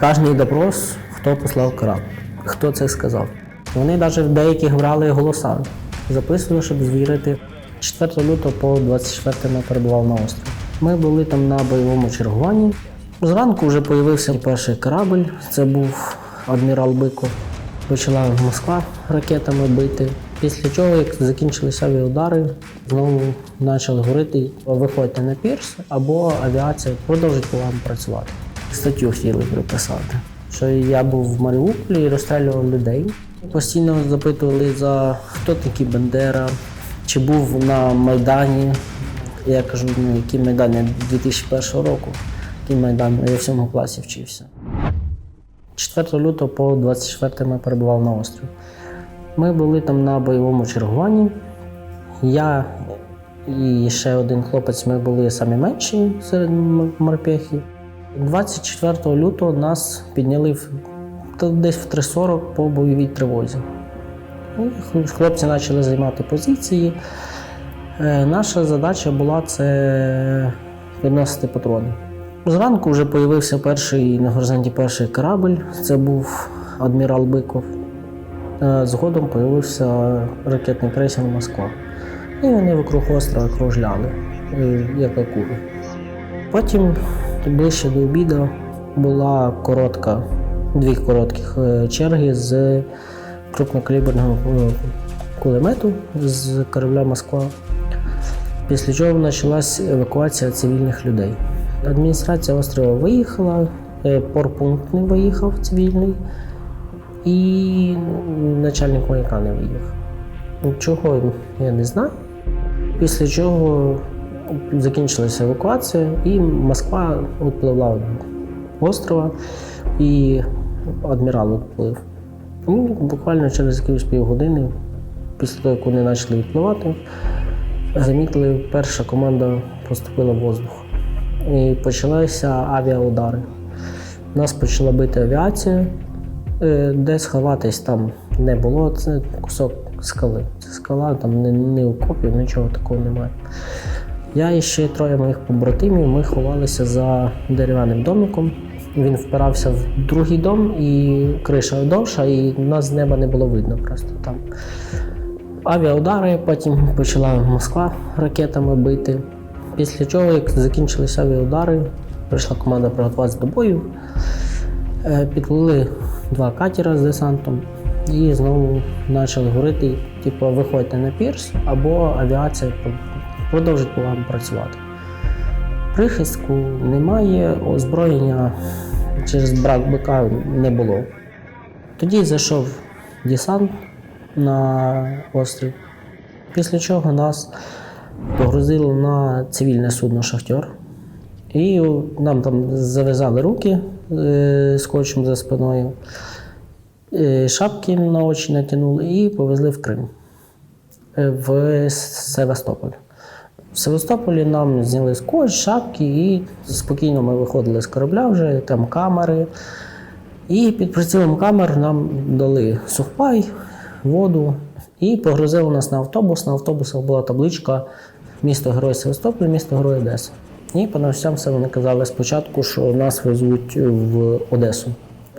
Кожний допрос, хто послав корабль, хто це сказав. Вони навіть деяких брали голоса, записували, щоб звірити. 4 лютого по 24 ми перебував на острові. Ми були там на бойовому чергуванні. Зранку вже з'явився перший корабль. Це був адмірал Биков. Почала Москва ракетами бити. Після чого, як закінчилися авіаудари, знову почали говорити: виходьте на пірс або авіація продовжить по вам працювати. Статтю хотіли приписати, що я був в Маріуполі і розстрілював людей. Постійно запитували за хто такий Бендера, чи був на Майдані. Я кажу, ну який Майдан? Я 2001 року. Який Майдан? Я в сьомому класі вчився. 4 лютого по 24 ми перебував на острові. Ми були там на бойовому чергуванні. Я і ще один хлопець, ми були самі менші серед морпехів. 24 лютого нас підняли десь в 3.40 по бойовій тривозі. Хлопці почали займати позиції. Е, Наша задача була це відносити патрони. Зранку вже з'явився перший на горизонті перший корабль. Це був адмірал Биков. Е, Згодом з'явився ракетний крейсер Москва. І вони вокруг острова кружляли, е, як акули. Потім ближче до обіду була коротка, дві коротких е, черги з крупнокаліберного е, кулемету з корабля Москва. Після чого почалась евакуація цивільних людей. Адміністрація острова виїхала, е, порпункт не виїхав цивільний, і начальник маяка не виїхав. Чого я не знаю. Після чого закінчилася евакуація, і Москва відпливла від острова, і адмірал відплив. І буквально через якісь півгодини, після того, як вони почали відпливати, замітили, перша команда поступила в воздух. І почалися авіаудари. Нас почала бити авіація, е, де сховатись там не було. Це кусок скали. Це скала, там ні, ні окопів, нічого такого немає. Я і ще троє моїх побратимів, ми ховалися за дерев'яним домиком. Він впирався в другий дом, і криша довша, і нас з неба не було видно просто там. Авіаудари, потім почала Москва ракетами бити. Після чого, як закінчилися авіаудари, прийшла команда приготуватися до бою. Е, Підплили два катера з десантом і знову почали говорити: типу, виходьте на пірс або авіація продовжить по вам працювати. Прихистку немає, озброєння через брак БК не було. Тоді зайшов десант на острів, після чого нас погрузили на цивільне судно Шахтер. І нам там зав'язали руки е, скотчем за спиною, е, шапки на очі натягнули і повезли в Крим, е, в Севастополь. В Севастополі нам зняли скотч, шапки, і спокійно ми виходили з корабля вже, там камери. І під прицілом камер нам дали сухпай, воду і погрузили нас на автобус. На автобусах була табличка місто Герой Севастополь, місто Герой Одеса. І по новостям все вони казали спочатку, що нас везуть в Одесу.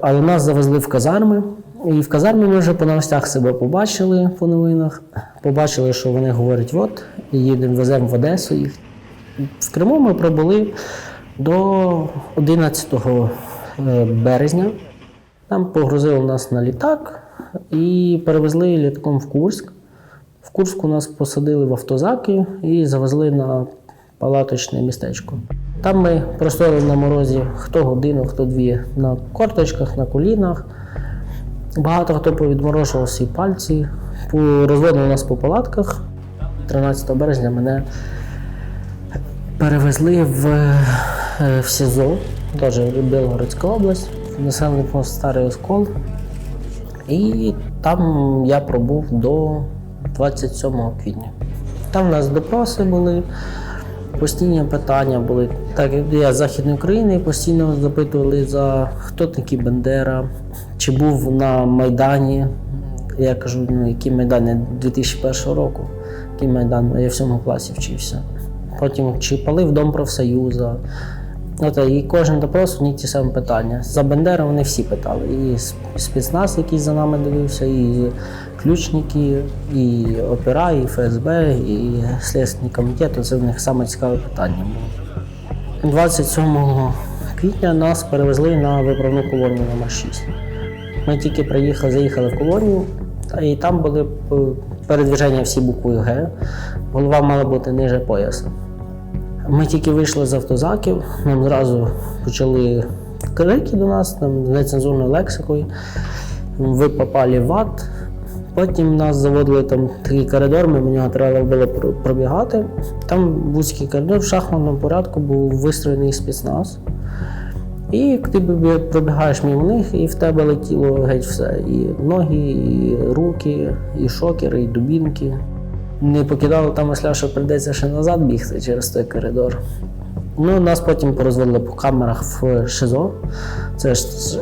Але нас завезли в казарми. І в казармі ми вже по новостях себе побачили по новинах. Побачили, що вони говорять: от, їдемо, веземо в Одесу. І в Криму ми пробули до 11 е, березня. Там погрузили нас на літак і перевезли літаком в Курськ. В Курську нас посадили в автозаки і завезли на палаточне містечко. Там ми простояли на морозі хто годину, хто дві на корточках, на колінах. Багато хто повідморожував свої пальці, розводили нас по палатках. 13 березня мене перевезли в, е, в СІЗО, теж Білгородська область, населений пункт Старий Оскол. І там я пробув до 27 квітня. Там у нас допроси були, постійні питання були. Так як я з Західної України, постійно запитували за хто такий Бендера, чи був на Майдані. Я кажу, ну який Майдан? 2001 року. Який Майдан? Я в сьомому класі вчився. Потім чи палив дом профсоюзу. Ну, та, і кожен допрос одні ті самі питання. За Бендера вони всі питали. І спецназ, який за нами дивився, і ключники, і опера, і ФСБ, і Слідственний комітет. Це в них саме цікаве питання було. 27 квітня нас перевезли на виправну колонію номер 6. Ми тільки приїхали, заїхали в колонію, і там були е, передвіження всі буквою Г. Голова мала бути ниже пояса. Ми тільки вийшли з автозаків, нам зразу почали крики до нас там, з нецензурною лексикою. Ви попали в ад. Потім нас заводили там такий коридор, ми в нього треба було пробігати. Там вузький коридор в шахматному порядку був вистроєний спецназ. І ти пробігаєш мимо них, і в тебе летіло геть все. І ноги, і руки, і шокери, і дубінки. Не покидало там мисля, що прийдеться ще назад бігти через той коридор. Ну, нас потім порозводили по камерах в ШИЗО. Це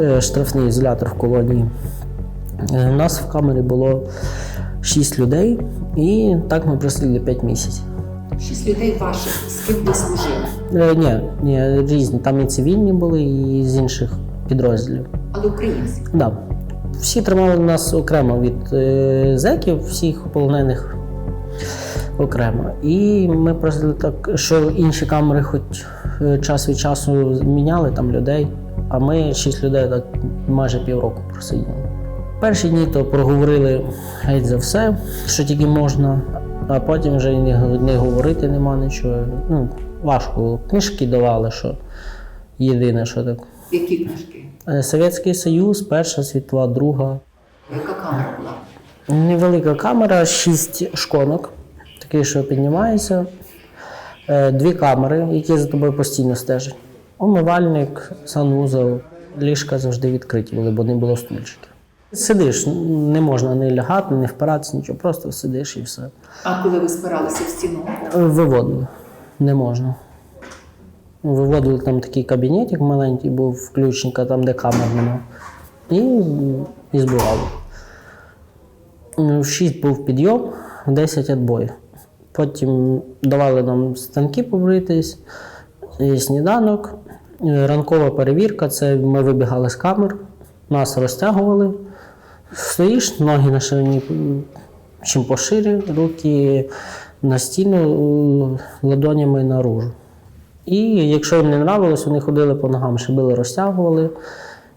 е, штрафний ізолятор в колонії. Е, У нас в камері було 6 людей, і так ми просиділи 5 місяців. Шість людей ваших, з ким ви служили. Е, ні, ні, різні. Там і цивільні були, і з інших підрозділів. Але українці. Да. Всі тримали нас окремо від е, зеків, всіх полонених окремо. І ми просили так, що інші камери хоч е, час від часу міняли там людей, а ми шість людей так майже півроку просиділи. Перші дні то проговорили геть за все, що тільки можна, а потім вже не, не говорити нема нічого. Ну, важко. Книжки давали, що єдине, що так. Які книжки? Е, Совєтський Союз, Перша світова, друга. Яка камера була? Невелика камера, шість шконок, такий, що піднімається. Е, Дві камери, які за тобою постійно стежать. Умивальник, санузел, ліжка завжди відкриті були, бо не було стульчиків. Сидиш, не можна не лягати, не впиратися, нічого, просто сидиш і все. А коли ви спиралися в стіну? Виводили, не можна. Виводили там такий кабінетик маленький, був включника, там, де камер нема. І, і збивали. В 6 був підйом, в 10 відбой. Потім давали нам станки побритись, і сніданок. Ранкова перевірка це ми вибігали з камер, нас розтягували. Стоїш, ноги на ширині чим поширі, руки на стіну, ладонями наружу. І якщо їм не нравилось, вони ходили по ногам, шибили, розтягували,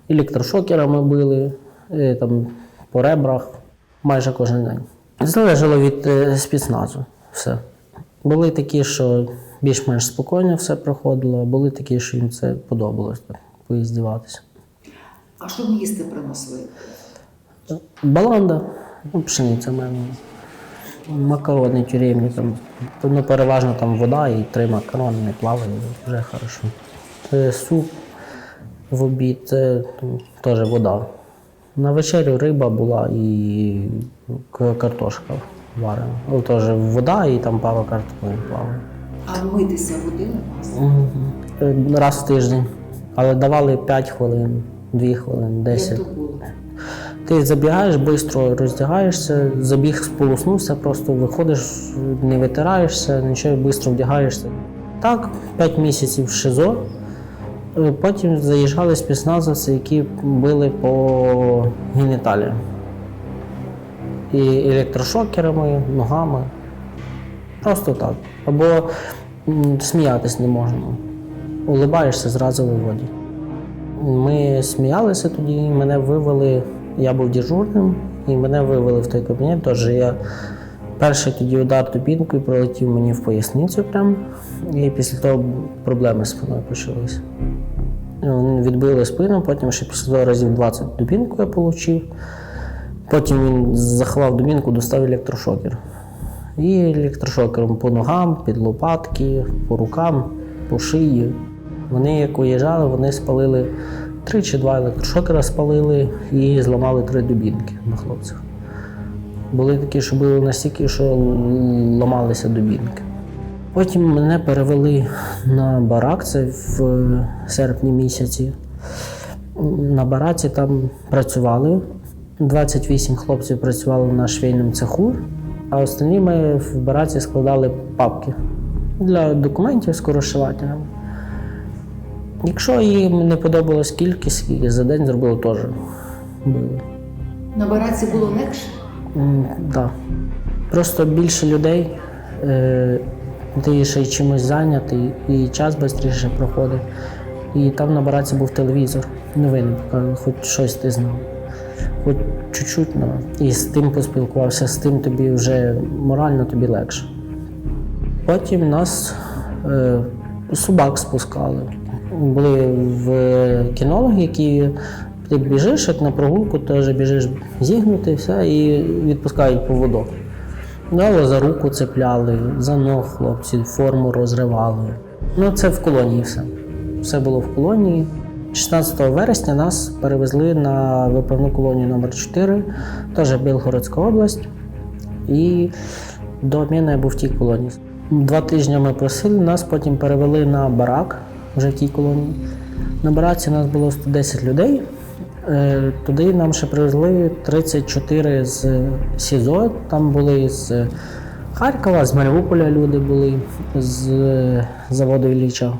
електрошокерами били, е, там, по ребрах майже кожен день. Залежало від е, спецназу. Все. Були такі, що більш-менш спокійно все проходило, а були такі, що їм це подобалось так, поїздіватися. А що їсти приносили? Баланда, ну, пшениця мене. Макарони тюремні, там, ну, переважно там вода і три макарони не плавають, вже хорошо. Е, Суп в обід, це ну, теж вода. На вечерю риба була і картошка варена. Ну, теж вода і там пару картоплин плаває. А митися водили вас? Е, Раз в тиждень. Але давали 5 хвилин, 2 хвилини, Як то було? Ти забігаєш, швидко роздягаєшся, забіг сполоснувся, просто виходиш, не витираєшся, нічого, швидко вдягаєшся. Так, 5 місяців в ШИЗО. Е, Потім заїжджали спецназовці, які били по геніталіям. І електрошокерами, ногами. Просто так. Або сміятись не можна. Улибаєшся, зразу виводять. Ми сміялися тоді, мене вивели. Я був дежурним, і мене вивели в той кабінет. Тож я перший тоді удар дубінкою пролетів мені в поясницю прямо, і після того проблеми з спиною почалися. Відбили спину, потім ще після того разів 20 дубінку я отримав. Потім він заховав дубінку, достав електрошокер. І електрошокером по ногам, під лопатки, по рукам, по шиї. Вони як уїжджали, вони спалили три чи два електрошокера спалили і зламали три дубінки на хлопцях. Були такі, що були настільки, що ламалися дубінки. Потім мене перевели на барак, це в е, серпні місяці. На бараці там працювали. 28 хлопців працювали на швейному цеху, а останні ми в бараці складали папки для документів з корошувателями. Якщо їм не подобалась кількість, і за день зробили теж. Били. На бараці було легше? М, Да. Просто більше людей, е, ти ще й чимось зайнятий, і час швидше проходить. І там на бараці був телевізор. Новини показували, хоч щось ти знав. Хоч чуть-чуть, ну, і з тим поспілкувався, з тим тобі вже морально тобі легше. Потім нас е, собак спускали. Були в кінологи, які ти біжиш, як на прогулку, теж біжиш зігнути, все, і відпускають поводок. Дали за руку цепляли, за ног хлопці, форму розривали. Ну, це в колонії все. Все було в колонії. 16 вересня нас перевезли на виправну колонію номер 4 теж Білгородська область. І до обміну я був в тій колонії. Два тижні ми просили, нас потім перевели на барак вже в тій колонії. На бараці нас було 110 людей. Е, Туди нам ще привезли 34 з СІЗО. Там були з Харкова, з Маріуполя люди були, з заводу Ілліча.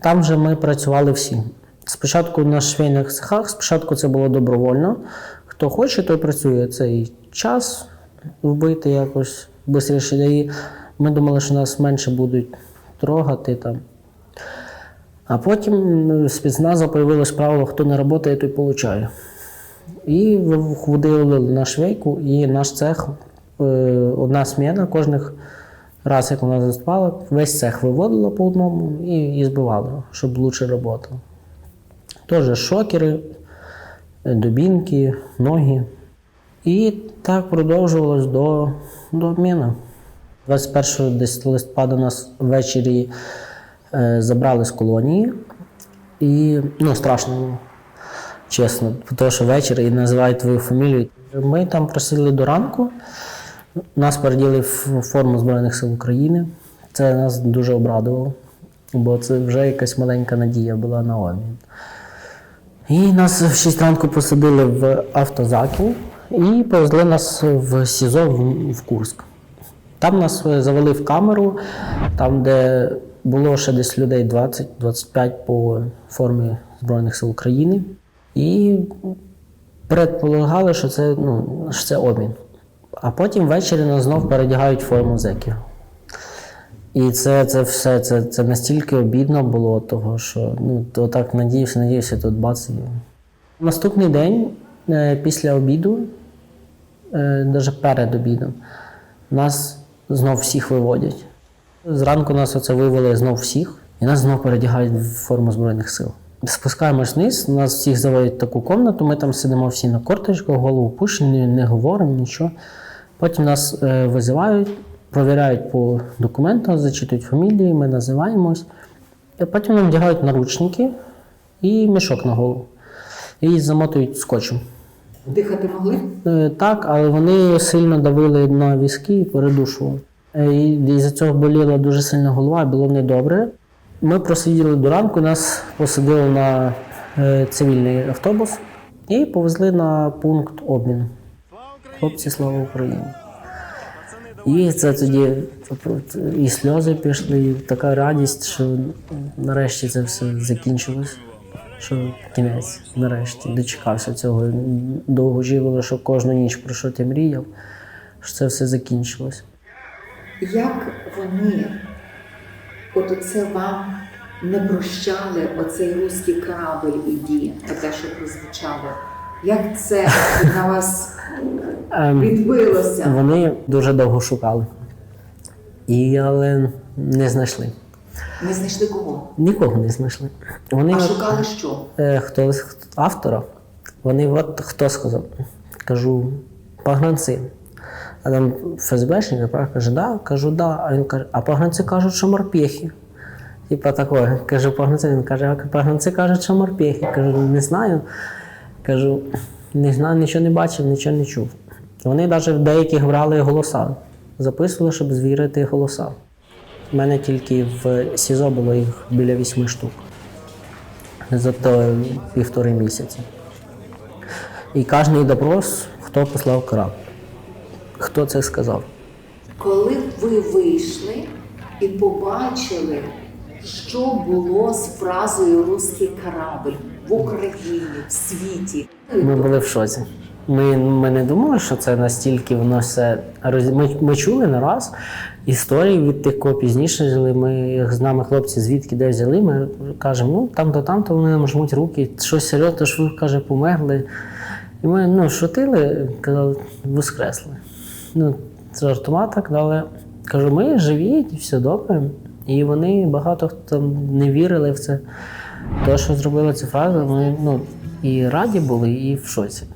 Там вже ми працювали всі. Спочатку на швейних цехах, спочатку це було добровольно. Хто хоче, той працює. Цей час вбити якось швидше. Ми думали, що нас менше будуть трогати там. А потім спецназу появилось правило, хто не працює, той получає. І входили на швейку, і наш цех, е, одна сміна кожних раз, як вона заступала, весь цех виводила по одному і, і збивала, щоб лучше працював. Теж шокери, дубінки, ноги. І так продовжувалось до, до обміну. 21 десь листопада нас ввечері забрали з колонії. І ну, страшно чесно, тому що вечір і називають твою фамілію. Ми там просили до ранку. Нас переділи в форму Збройних сил України. Це нас дуже обрадувало, бо це вже якась маленька надія була на обмін. І нас в 6 ранку посадили в автозаки і повезли нас в СІЗО в, в Курськ. Там нас е, завели в камеру, там, де було ще десь людей 20-25 по формі Збройних сил України. І предполагали, що це, ну, що це обмін. А потім ввечері нас знов передягають форму зеків. І це, це все, це, це настільки обідно було, того, що ну, то так надіявся, надіявся, тут бац. Наступний день, е, після обіду, навіть перед обідом, нас знов всіх виводять. Зранку нас оце вивели знов всіх, і нас знов передягають в форму Збройних сил. Спускаємось вниз, нас всіх заводять в таку комнату, ми там сидимо всі на корточках, голову пушені, не, не говоримо нічого. Потім нас е, визивають, провіряють по документах, зачитують фамілії, ми називаємось. І потім нам вдягають наручники і мішок на голову. І замотують скотчем. Дихати могли? Е, Так, але вони сильно давили на візки і передушували. Е, І з-за цього боліла дуже сильно голова, було недобре. Ми просиділи до ранку, нас посадили на е, цивільний автобус і повезли на пункт обміну. Хлопці, слава Україні! І це тоді і сльози пішли, і така радість, що нарешті це все закінчилось. Що кінець, нарешті, дочекався цього. Довго очікували, що кожну ніч про що ти мріяв, що це все закінчилось. Як вони, от оце вам не прощали оцей руський корабль іді, те, що прозвучало? Як це на вас Ем, відбилося? Вони дуже довго шукали. І, але не знайшли. Не знайшли кого? Нікого не знайшли. Вони А от, шукали що? е, хто автора, вони от хто сказав. Кажу, погранці. А там ФСБшник каже, да, кажу, да. А він каже, а погранці кажуть, що морпехи. Типа такое. Кажу, погранці, він каже, а погранці кажуть, що морпехи. Кажу, не знаю. Кажу, не знаю, нічого не бачив, нічого не чув. Вони навіть в деяких брали голоса, записували, щоб звірити голоса. У мене тільки в СІЗО було їх біля вісьми штук за то півтори місяці. І кожний допрос, хто послав краб, хто це сказав. Коли ви вийшли і побачили що було з фразою Руський корабль в Україні, в світі. Ми були в шоці. Ми, ми не думали, що це настільки воно все роз... ми, ми чули не раз історії від тих, кого пізніше жили. Ми з нами хлопці звідки де взяли. Ми кажемо, ну там то там, то вони нам жмуть руки, щось серйозно, то ж ви каже, померли. І ми ну, шутили, казали, воскресли. Ну, це жартома так, але кажу, ми живі, все добре. І вони багато хто там не вірили в це. То, що зробили цю фразу, ми ну, і раді були, і в шоці.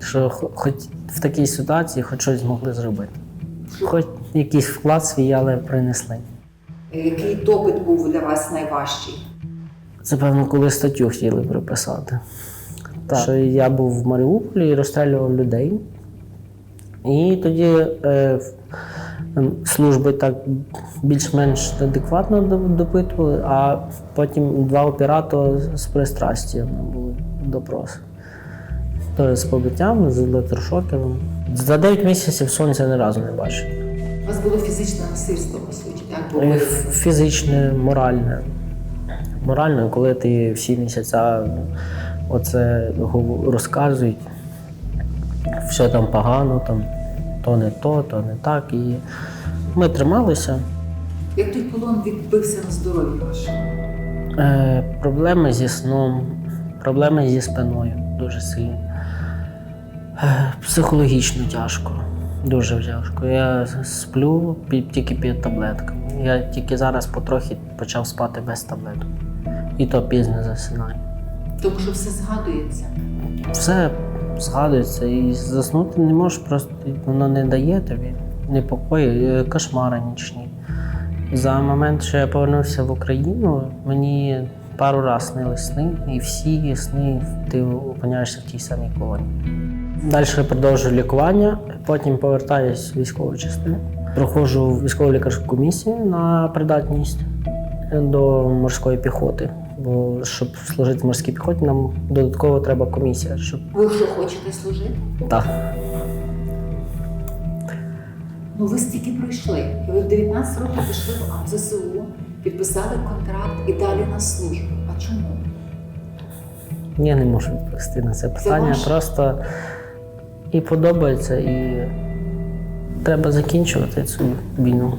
Що хоч в такій ситуації хоч щось змогли зробити. Хоч якийсь вклад свій, але принесли. Який допит був для вас найважчий? Це певно, коли статтю хотіли приписати. Так. Що я був в Маріуполі і розстрілював людей. І тоді е, служби так більш-менш адекватно допитували, а потім два оператори з пристрастям були допроси. Тобто з побиттям, з електрошокером. За 9 місяців сонця ні разу не бачив. У вас було фізичне насильство, по суті, так? Бо Е, ви Фізичне, моральне. Морально, коли ти всі місяця оце розказують, все там погано, там, то не то, то не так. І ми трималися. як той полон відбився на здоров'ї вашому? Е, проблеми зі сном, проблеми зі спиною дуже сильні. Е, психологічно тяжко, дуже тяжко. Я сплю тільки під таблетками. Я тільки зараз потрохи почав спати без таблеток. І то пізно засинаю. Тому що все згадується. Все згадується і заснути не можеш, просто воно не дає тобі непокою, е, кошмари нічні. За момент, що я повернувся в Україну, мені пару разів снились сни, і всі сни ти опиняєшся в тій самій колонії. Далі продовжую лікування, потім повертаюсь в військову частину. Проходжу військово лікарську комісію на придатність до морської піхоти. Бо щоб служити в морській піхоті, нам додатково треба комісія, щоб Ви вже хочете служити? так. Ну ви стільки пройшли. І ви в 19 років пішли в ЗСУ, підписали контракт і далі на службу. А чому? Я не можу відповісти на це питання. ваше. Просто і подобається, і треба закінчувати цю війну.